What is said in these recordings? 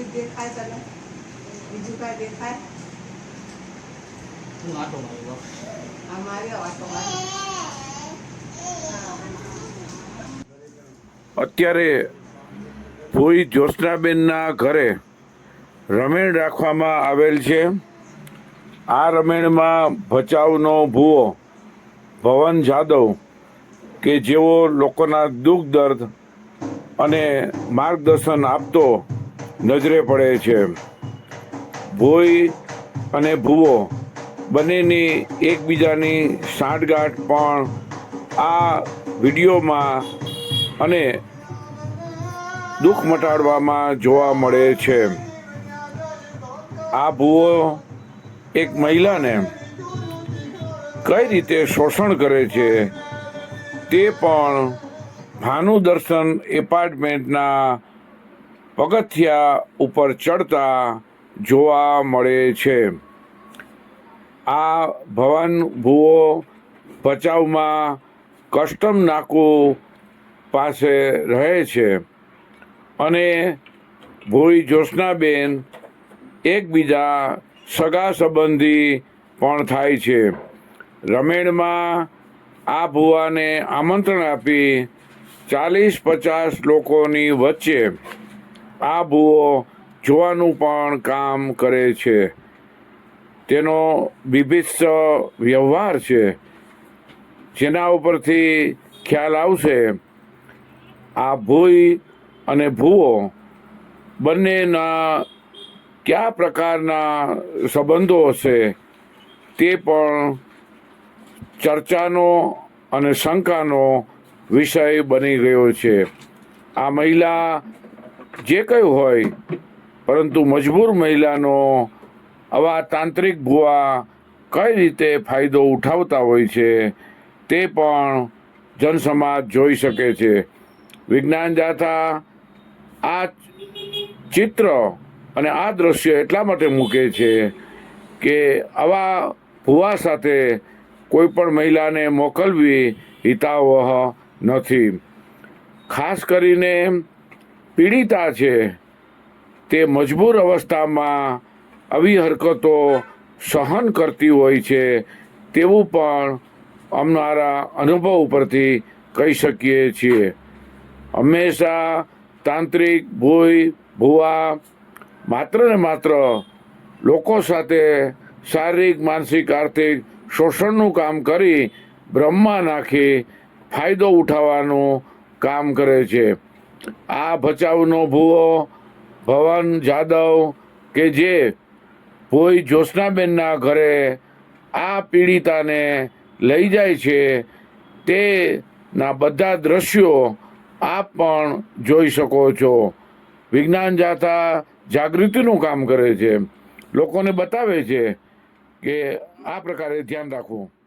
મંદિર દેખાય તને? બીજું કાંઈ દેખાય? હું આટો માર્યો આ માર્યો આટો માર્યો અત્યારે ભોઈ જ્યોત્સનાબેનના ઘરે રમેણ રાખવામાં આવેલ છે. આ રમેણમાં ભચાઉનો ભૂવો ભવન જાદવ કે જેઓ લોકોના દુઃખ દર્દ અને માર્ગદર્શન આપતો નજરે પડે છે. ભોઈ અને ભૂવો બંનેની એકબીજાની સાંઠગાંઠ પણ આ વિડીયોમાં અને દુઃખ મટાડવામાં જોવા મળે છે. આ ભૂવો એક મહિલાને કઈ રીતે શોષણ કરે છે તે પણ ભાનુ દર્શન એપાર્ટમેન્ટના પગથિયા ઉપર ચડતા જોવા મળે છે. આ ભવન ભૂવો ભચાઉમાં કસ્ટમ નાકુ પાસે રહે છે અને ભોઈ જ્યોત્સનાબેન એકબીજા સગા સંબંધી પણ થાય છે. રમેણમાં આ ભુવાને આમંત્રણ આપી ચાલીસ પચાસ લોકોની વચ્ચે આ ભૂવો જોવાનું પણ કામ કરે છે. તેનો બીભત્સ વ્યવહાર છે. જેના ઉપરથી ખ્યાલ આવશે, આ ભૂઈ અને ભૂવો બંનેના કયા પ્રકારના સંબંધો હશે તે પણ ચર્ચાનો અને શંકાનો વિષય બની ગયો છે. આ મહિલા જે કયું હોય, પરંતુ મજબૂર મહિલાનો આવા તાંત્રિક ભૂવા કઈ રીતે ફાયદો ઉઠાવતા હોય છે, તે પણ જનસમાજ જોઈ શકે છે. વિજ્ઞાન જાથા આ ચિત્ર અને આ દ્રશ્ય એટલા માટે મૂકે છે કે આવા ભૂવા સાથે કોઈ પણ મહિલાને મોકલવી હિતાવહ નથી. ખાસ કરીને પીડિતા છે, તે મજબૂર અવસ્થામાં આવી હરકતો સહન કરતી હોય છે, તેવું પણ અમારા અનુભવ ઉપરથી કહી શકીએ છીએ. હંમેશા તાંત્રિક ભૂઈ ભૂવા માત્ર ને માત્ર લોકો સાથે શારીરિક, માનસિક, આર્થિક શોષણનું કામ કરી બ્રહ્મા નાખી ફાયદો ઉઠાવવાનું કામ કરે છે. આ ભચાઉનો ભૂવો, ભવન જાદવ કે જે ભોઈ જ્યોત્સનાબેનના ઘરે આ પીડિતાને લઈ જાય છે, તેના બધા દ્રશ્યો આપ પણ જોઈ શકો છો. વિજ્ઞાન જાથા જાગૃતિનું કામ કરે છે. લોકોને બતાવે છે કે આ પ્રકારે ધ્યાન રાખવું.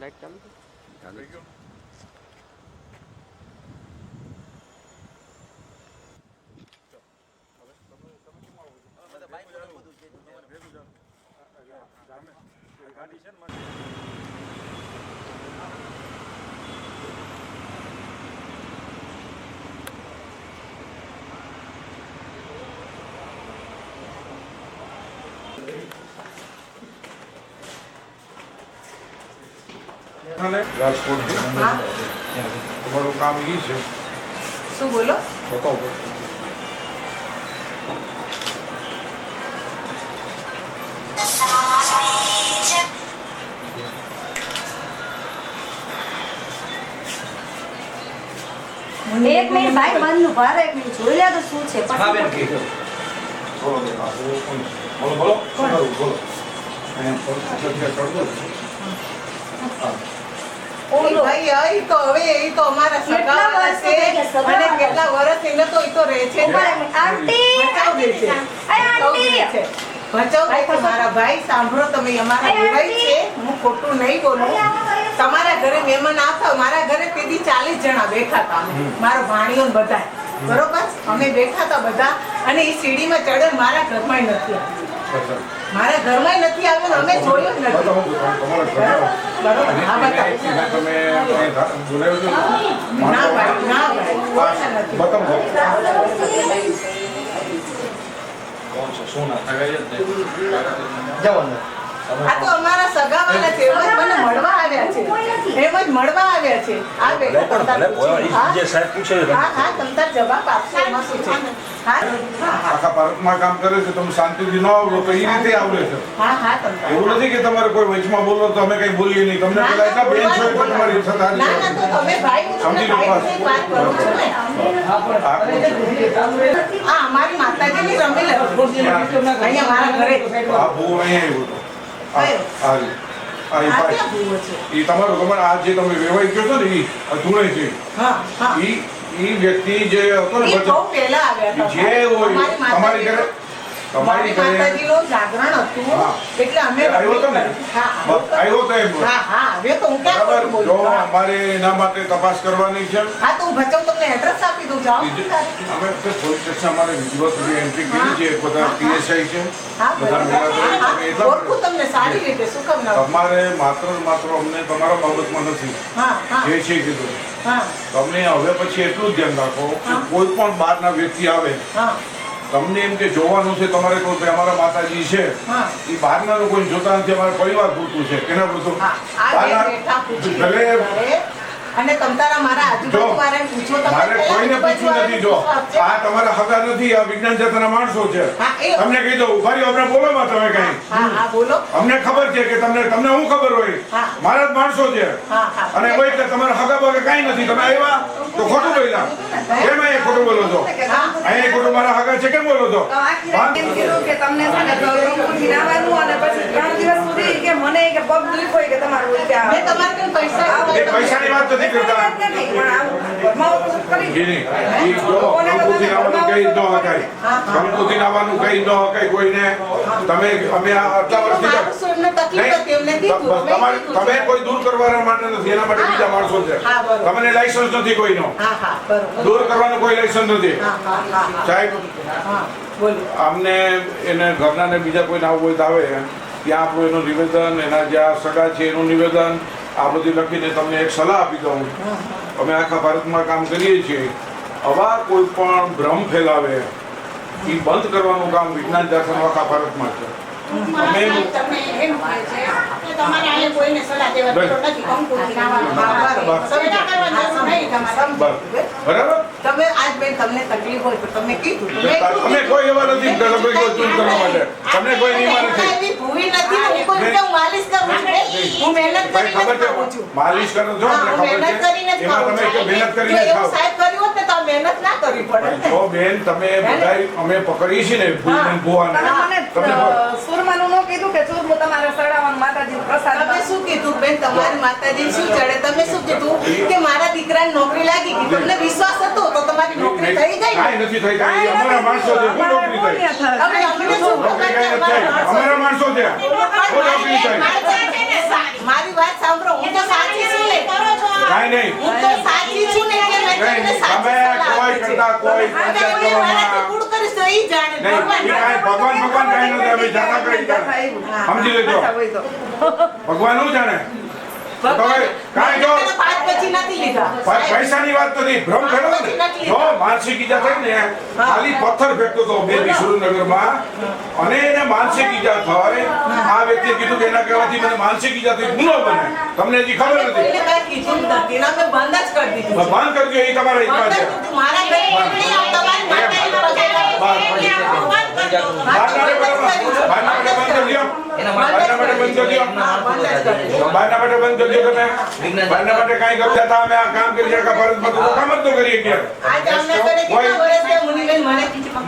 લાઈટ ચાલુ છે? રાજકોટથી હા. તમારું કામ એ છે. શું બોલો? બતાવો. એક મિનિટ ભાઈ બંધ ઊભા રહો, એક મિનિટ. જોઈ લે તો શું છે. હા બેન કે બોલો બોલો બોલો બોલો. અહીંયા પર જગ્યા કરી હા. મારા ભાઈ. સાંભળો તમે અમારા ભાઈ છે. હું ખોટું નહીં બોલું. તમારા ઘરે મહેમાન આવતા મારા ઘરે તેથી ચાલીસ જણા બેઠા હતા મારો ભાણિયો બધા બરોબર? અમે બેઠા હતા બધા. અને એ સીડીમાં ચડે મારા ઘરમાં નથી. મારા ઘરમાં નથી આવ્યો અમે જોયું નથી. તમારા આ તો અમારા સગાવાલા છે એમ જ મને મળવા આવ્યા છે. એમ જ મળવા આવ્યા છે. આ બેટા બેઠો પણ ભલે કોઈ જે સાહેબ પૂછે હા હા તમતાર જવાબ આપશે એમાં શું છે હા. હા આખા ભારતમાં કામ કરે છે તમે શાંતિથી ન આવડો તો એ રીતે આવડે છે. હા હા તમતાર. એવું નથી કે તમારે કોઈ વચમાં બોલો તો અમે કઈ બોલીએ નહીં. તમને પેલા એટલા બેન છો એટલે બોલવાનું, તમારી ઈચ્છા ના ના તો તમે ભાઈ હું તમને ભાઈ વાત કરું છું ને. આ અમારી માતાજીની રમેલ અહીંયા મારા ઘરે આ ભૂ અહીંયા આવ્યો હતો આ- આ ભાઈ. તમારો તમારે જે તમે વેવાઈ ગયો છો ને ઈ આ છે. એ હા. વ્યક્તિ જે હતો ને એ જે હોય તમારી ઘરે તમારી જાગરણ હતું એટલે અમે આવ્યો હતો ને? આવ્યો તો એમ હા હા તો હું ક્યાં જો? અમારે એના માટે તપાસ કરવાની છે. હા તો ભચાઉ તમને એડ્રેસ આપી દઉં. જાઓ અમે તો પોલીસ સ્ટેશન અમારે વિધિવત એન્ટ્રી કરી છે. બધા પીએસઆઈ છે. બધા મેળા હા, તમે હા. એટલા ઓળખું તમને સારી રીતે શું કામ ના ઓળખું? તમારે માત્ર માત્ર અમને તમારા બાબતમાં નથી. જે છે કીધું. તમને હવે પછી એટલું જ ધ્યાન રાખો કે કોઈ પણ બહારના વ્યક્તિ આવે તમને એમ કે જોવાનું છે તમારે કોઈ ભાઈ અમારા માતાજી છે એ બહારના લોકો જોતા નથી અમારા પરિવાર પૂરતું છે. કેના પૂરતું? ભલે અને તમતારા મારા આજુબાજુ વાળાને પૂછો તમે મારે કોઈને પૂછવું નથી જો. આ તમારા હગા નથી આ વિજ્ઞાન જાતના માણસો છે. તમને કહી દઉં ઊભા અમને બોલો માં તમે કઈ. હા હા બોલો. અમને ખબર છે કે તમને તમને શું ખબર હોય? મારા જ માણસો છે. અને હોય એટલે તમારા હગા બગા કઈ નથી. તમે આવ્યા તો ખોટું બોલ્યા. કેમ અહીંયા ખોટું બોલો છો? અહીંયા ખોટું મારા હગા છે કેમ બોલો છો? કે તમને છે ને અને પછી ત્રણ દિવસ સુધી કે મને કે પગ દુખ્યો હોય કે તમારું કે તમારે પૈસા એ પૈસાની વાત નથી કરતા વાત નથી, પણ આવું ઘરમાં તો કરી જી નહીં. ઈ જો કંકુથી આવવાનું કઈ ન હકાય. કંકુથી આવવાનું કઈ ન હકાય કોઈને. તમે અમે આટલા વર્ષથી માણસો એમને તકલીફ હતી એમને નહીં, કીધું બસ અમે તમારે તમે કોઈ દૂર કરવા માટે નથી એના માટે બીજા માણસો છે. તમને લાયસન્સ નથી કોઈનો. દૂર કરવાનું કોઈ લાયસન્સ નથી. સાહેબ અમને એને ઘરના ને બીજા કોઈને આવું હોય તો આવે. ત્યાં આપણું એનું નિવેદન એના જ્યાં સગા છે એનું નિવેદન આ બધું લખીને તમને એક સલાહ આપી દઉં અમે આખા ભારતમાં કામ કરીએ છીએ આવા કોઈ પણ ભ્રમ ફેલાવે એ બંધ કરવાનું કામ વિજ્ઞાન જાતનું આખા ભારતમાં છે બરોબર. તમે આજ બેન તમને તકલીફ હોય તો તમે કીધું. તમે મેં કોઈ એવા નથી કે તમે કોઈ દૂર કરવા માટે. તમને કોઈ નિયમા નથી. એવી ભૂલ નથી હું કોઈ રીતે માલિશ કરું છું? બેન. હું મહેનત કરીને ખબર છે માલિશ કરો છો મહેનત કરીને જ એમાં તમે. કે મહેનત કરીને ખાઓ. સાહેબ કર્યું હોત ને તો મહેનત ના કરવી પડે. જો બેન તમે બધાય અમે પકડી છે ને ભૂલને ભૂવાને. તમે સુરમાનું ન કીધું કે હું તમારે સડાવવાનું માતાજી પ્રસાદ તમે શું કીધું? બેન તમારી માતાજી શું ચડે? તમે શું કીધું? કે મારા દીકરાને નોકરી લાગી ગઈ. તમને વિશ્વાસ હતો? તો તમારી નોકરી થઈ ગઈ કાંઈ નથી થઈ કાંઈ અમારા માણસો છે શું નોકરી થઈ. હવે અમને શું નોકરી ખબર કાંઈ છે નથી થઈ અમારા માણસો? છે. શું નોકરી થઈ મારી વાત સાંભળો હું તો સાચી છું ને. કાંઈ નહીં હું તો સાચી છું ને કે મેં તમને સાચી સલાહ કોઈ કરતા કોઈ પંચાયત હું એ વાળાથી કરવામાં કૂડ કરીશ તો ઈ જાણે. ભગવાન ભગવાન ભગવાન કાંઈ નથી. અમે જાતા કરી સમજી લેજો. ભગવાન શું જાણે? તો હવે જો પછી નથી લીધા. પૈસાની વાત નથી ભ્રમ ખેડો ને. જો માનસિક ઈજા થઈ ને ખાલી પથ્થર ફેંકતો હતો બે સુરેન્દ્રનગરમાં અને એને માનસિક ઈજા થાય. આ વ્યક્તિએ કીધું કે એના કહેવાથી મને માનસિક ઈજા થઈ ગુનો બને. તમને હજી ખબર નથી. કોઈને કાંઈ કીધું નથી. બંધ જ કરી દીધું એ તમારા ઈચ્છા છે. મારા ઘરે તમારી માતાજીનો પગાર. બહાર પડી બહારના માટે બરાબર. બહારના માટે બંધ કરી દો. બહારના માટે બંધ કરી દો. હા, બંધ જ કરી દીધું. બહારના માટે બંધ કરી તમે. બહારના માટે કાંઈ કરતા હતા અમે આ કામ કરી તો કામ જ તો કરીએ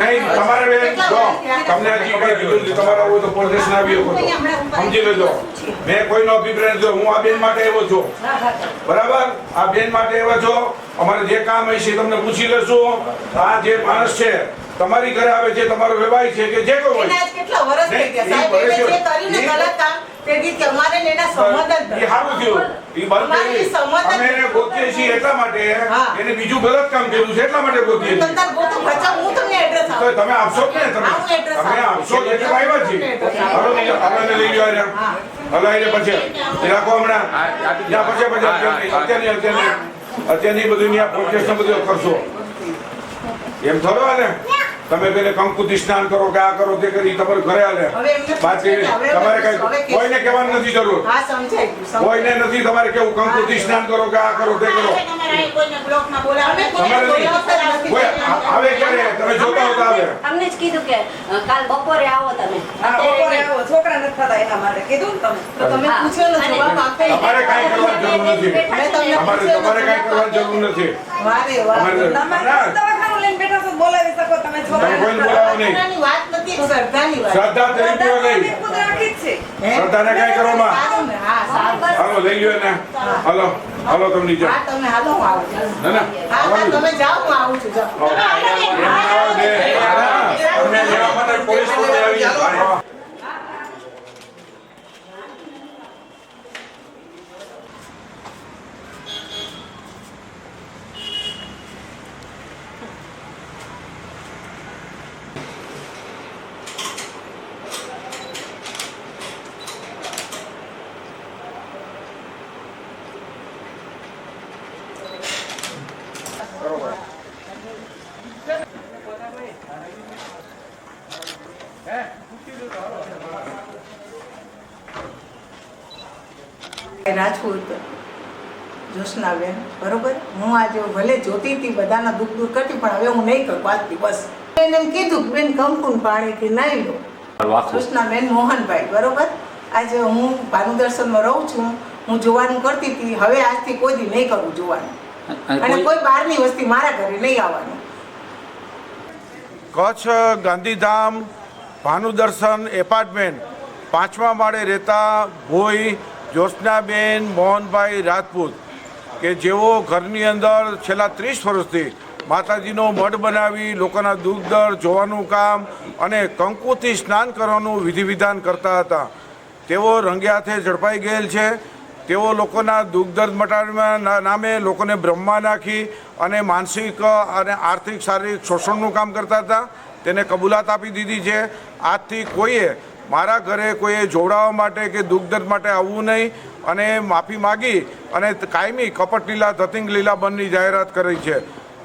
નહીં તમારે બેન જો તમને હજી કઈ કીધું નથી તમારા હોય તો પોલીસ ના આવી શકો સમજી લેજો. મેં કોઈનો અભિપ્રાય નથી હું આ બેન માટે આવ્યો છું. બરાબર? આ બેન માટે આવ્યો છો. અમારે જે કામ હશે છે એ તમને પૂછી લેશું. આ જે માણસ છે તમારી ઘરે આવે છે તમારો વ્યવહાર છે કે જે કોઈ હોય. કેટલા વર્ષ થઈ ગયા? સાહેબ એ જે કર્યું ને ગલત કામ તે દી કે અમારે ને એના સંબંધ જ એ સારું થયું. એ બંધ કરી અમે એને ગોતીએ છીએ એટલા માટે એને બીજું ગલત કામ કર્યું છે એટલા માટે ગોતીએ છીએ. તંતર ગોતો બચાવ હું તમને એડ્રેસ તો તમે આપશો ને તમે. તમે આપશો એટલે આવ્યા છીએ. હાલો ને હાલો લઈ લ્યો અહીંયા. હાલો એને પછી. એ રાખો હમણાં. ત્યાં પછી પછી અત્યારની અત્યારની અત્યારની. અત્યારની બધું ત્યાં બધું કરશો એમ થોડો હાલે. તમે પેલે કંકુથી સ્નાન કરો કે આ કરો તે કરી તમારે ઘરે હાલે. બાકી તમારે કઈ કોઈને કહેવાનું નથી જરૂર. કોઈને નથી તમારે કેવું? કંકુ સ્નાન કરો કે આ કરો તે કરો. તમારે. કોઈ આવે ક્યારે? તમે જોતા હો આવે. અમને જ કીધું કે કાલ બપોરે આવો તમે. બપોરે આવો છોકરા નથી થતા એના માટે. કીધું ને તમે. તો તમે પૂછ્યો ને જવાબ આપે. તમારે કાંઈ કરવાની જરૂર નથી. તમારે તમારે ને કરવાની જરૂર નથી. વારે વાર. તમારે ના. દવાખાનું લઈને બેઠા છો બોલાવી શકો તમે તમે છોકરા કોઈને બોલાવો નહીં. શ્રદ્ધાની વાત નથી શ્રદ્ધાની વાત. શ્રદ્ધા તરીકે હે? શ્રદ્ધાને કાંઈ કરો માં? ને હાલો લઈ લ્યો એને. હાલો હાલો તમે નીચે. હા તમે હાલો હું ના ના. હા તમે જાઓ હું આવું છું જાઓ. આવો. તમને લેવા માટે પોલીસ આવી રાજપૂત જોશનાબેન બરોબર? હું આજે ભલે જોતી હતી બધાના દુઃખ દૂર કરતી પણ હવે હું નહીં કરું આજથી બસ એને એમ કીધું કે બેન કંકુન પાણી કે નહીં લો. જોશનાબેન મોહનભાઈ બરોબર? આજે હું ભાનુદર્શનમાં રહું છું હું જોવાનું કરતી હતી હવે આજથી કોઈ દી નહીં કરું જોવાનું. અને કોઈ બહારની વસ્તી મારા ઘરે નહીં આવવાનું. કચ્છ ગાંધીધામ ભાનુદર્શન એપાર્ટમેન્ટ પાંચમા માળે રહેતા ભોઈ જ્યોત્સનાબેન મોહનભાઈ રાજપૂત, કે જેઓ ઘરની અંદર છેલ્લા ત્રીસ વર્ષથી માતાજીનો મઢ બનાવી લોકોના દૂધ દર જોવાનું કામ અને કંકુથી સ્નાન કરવાનું વિધિ વિધાન કરતા હતા. તેઓ રંગે હાથે ઝડપાઈ ગયેલ છે. તેઓ લોકોના દુઃખ દર્દ મટાડવાના નામે લોકોને બ્રહ્મા નાખી અને માનસિક અને આર્થિક શારીરિક શોષણનું કામ કરતા હતા. તેને કબૂલાત આપી દીધી છે. આજથી કોઈએ મારા ઘરે કોઈએ જોડાવા માટે કે દુઃખ દર્દ માટે આવવું નહીં અને માફી માગી અને કાયમી કપટ લીલા, ધતિંગ લીલા બંધની જાહેરાત કરી છે.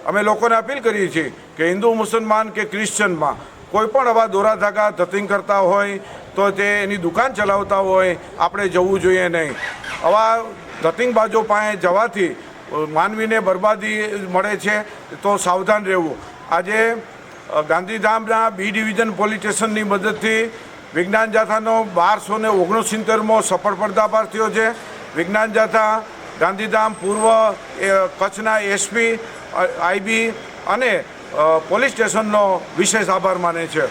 અમે લોકોને અપીલ કરીએ છીએ કે હિન્દુ, મુસલમાન કે ક્રિશ્ચનમાં કોઈ પણ આવા દોરા ધાગા ધતિંગ કરતા હોય તો તે એની દુકાન ચલાવતા હોય, આપણે જવું જોઈએ નહીં. આવા ધતિંગબાજો પાસે જવાથી માનવીને બરબાદી મળે છે તો સાવધાન રહેવું. આજે ગાંધીધામના બી ડિવિઝન પોલીસ સ્ટેશનની મદદથી વિજ્ઞાન જાથાનો બારસો ને ઓગણસિત્તેરમો સફળ પડદાભાર થયો છે. વિજ્ઞાન જાથા ગાંધીધામ પૂર્વ કચ્છના એસપી આઈબી અને પોલીસ સ્ટેશનનો વિશેષ આભાર માને છે.